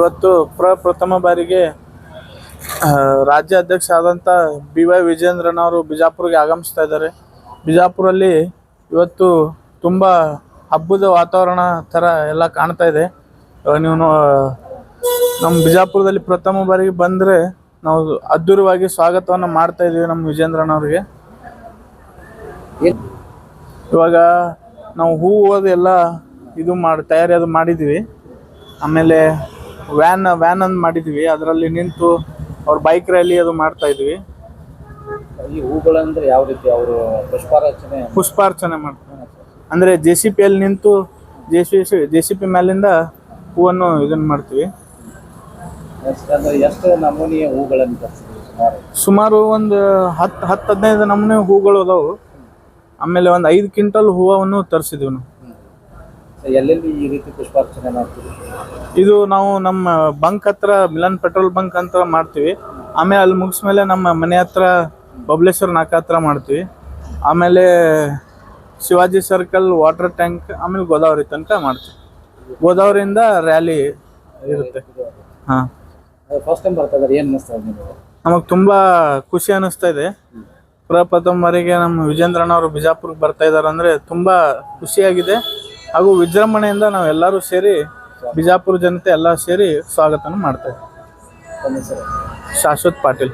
ಇವತ್ತು ಪ್ರಪ್ರಥಮ ಬಾರಿಗೆ ರಾಜ್ಯ ಅಧ್ಯಕ್ಷ ಆದಂಥ ಬಿ ವೈ ವಿಜೇಂದ್ರನವರು ಬಿಜಾಪುರಿಗೆ ಆಗಮಿಸ್ತಾ ಇದ್ದಾರೆ. ಬಿಜಾಪುರಲ್ಲಿ ಇವತ್ತು ತುಂಬ ಹಬ್ಬದ ವಾತಾವರಣ ಥರ ಎಲ್ಲ ಕಾಣ್ತಾ ಇದೆ. ನೀವು ನಮ್ಮ ಬಿಜಾಪುರದಲ್ಲಿ ಪ್ರಥಮ ಬಾರಿಗೆ ಬಂದರೆ ನಾವು ಅದ್ಧೂರವಾಗಿ ಸ್ವಾಗತವನ್ನು ಮಾಡ್ತಾ ಇದ್ದೀವಿ ನಮ್ಮ ವಿಜೇಂದ್ರನವ್ರಿಗೆ ಇವಾಗ ನಾವು ಹೂವು ಅದೆಲ್ಲ ಇದು ಮಾಡಿ, ತಯಾರಿ ಅದು ಮಾಡಿದ್ದೀವಿ. ಆಮೇಲೆ ವ್ಯಾನ್ ವ್ಯಾನ್ ಅಂತ ಮಾಡಿದ್ವಿ. ಅದರಲ್ಲಿ ನಿಂತು ಅವ್ರ ಬೈಕ್ ರ್ಯಾಲಿ ಅದು ಮಾಡ್ತಾ ಇದ್ವಿ. ಈ ಹೂಗಳಂದ್ರೆ ಯಾವ ರೀತಿ ಅವರು ಪುಷ್ಪಾರ್ಚನೆ? ಪುಷ್ಪಾರ್ಚನೆ ಮಾಡ್ತಾರೆ. ಅಂದರೆ ಜೆ ಸಿ ಪಿಯಲ್ಲಿ ನಿಂತು J C J C P ಮೇಲಿಂದ ಹೂವನ್ನು ಇದನ್ನು ಮಾಡ್ತೀವಿ. ಎಷ್ಟು ನಮೂನೆಯ ಹೂಗಳನ್ನು ತರ್ಸಿದ್ವಿ ಸುಮಾರು? ಒಂದು ಹತ್ತು ಹತ್ತು ಹದಿನೈದು ನಮೂನೆ ಹೂಗಳು ಅದಾವು. ಆಮೇಲೆ ಒಂದು ಐದು ಕ್ವಿಂಟಲ್ ಹೂವನ್ನು ತರಿಸಿದ್ವಿ ನಾವು. ಎಲ್ಲೆಲ್ಲಿ ಈ ರೀತಿ ಪುಷ್ಪಾರ್ಚನೆ ಮಾಡ್ತೀವಿ ಇದು ನಾವು ನಮ್ಮ ಬಂಕ್ ಹತ್ರ ಮಿಲನ್ ಪೆಟ್ರೋಲ್ ಬಂಕ್ ಅಂತ ಮಾಡ್ತೀವಿ. ಆಮೇಲೆ ಅಲ್ಲಿ ಮುಗಿಸ್ಮೇಲೆ ನಮ್ಮ ಮನೆ ಹತ್ರ ಬಬ್ಲೇಶ್ವರ ನಾಕ ಹತ್ರ ಮಾಡ್ತೀವಿ. ಆಮೇಲೆ ಶಿವಾಜಿ ಸರ್ಕಲ್ ವಾಟರ್ ಟ್ಯಾಂಕ್ ಆಮೇಲೆ ಗೋದಾವರಿ ತನಕ ಮಾಡ್ತೀವಿ. ಗೋದಾವರಿಯಿಂದ ರ್ಯಾಲಿ ಇರುತ್ತೆ. ಹಾಂ. ಫಸ್ಟ್ ಟೈಮ್ ಬರ್ತಾ ಇದ್ದಾರೆ ಏನು ಅನಿಸ್ತಾ ಇದೆ ನಮಗೆ? ತುಂಬ ಖುಷಿ ಅನ್ನಿಸ್ತಾ ಇದೆ. ಪ್ರಪ್ರಥಮ ಬಾರಿಗೆ ನಮ್ಮ ವಿಜೇಂದ್ರನವರು ಬಿಜಾಪುರಕ್ಕೆ ಬರ್ತಾ ಇದ್ದಾರೆ ಅಂದ್ರೆ ತುಂಬಾ ಖುಷಿಯಾಗಿದೆ. ಹಾಗೂ ವಿಜೃಂಭಣೆಯಿಂದ ನಾವು ಎಲ್ಲರೂ ಸೇರಿ ಬಿಜಾಪುರ ಜನತೆ ಎಲ್ಲ ಸೇರಿ ಸ್ವಾಗತನ ಮಾಡ್ತೇವೆ ಶಾಶ್ವತ್ ಪಾಟೀಲ್.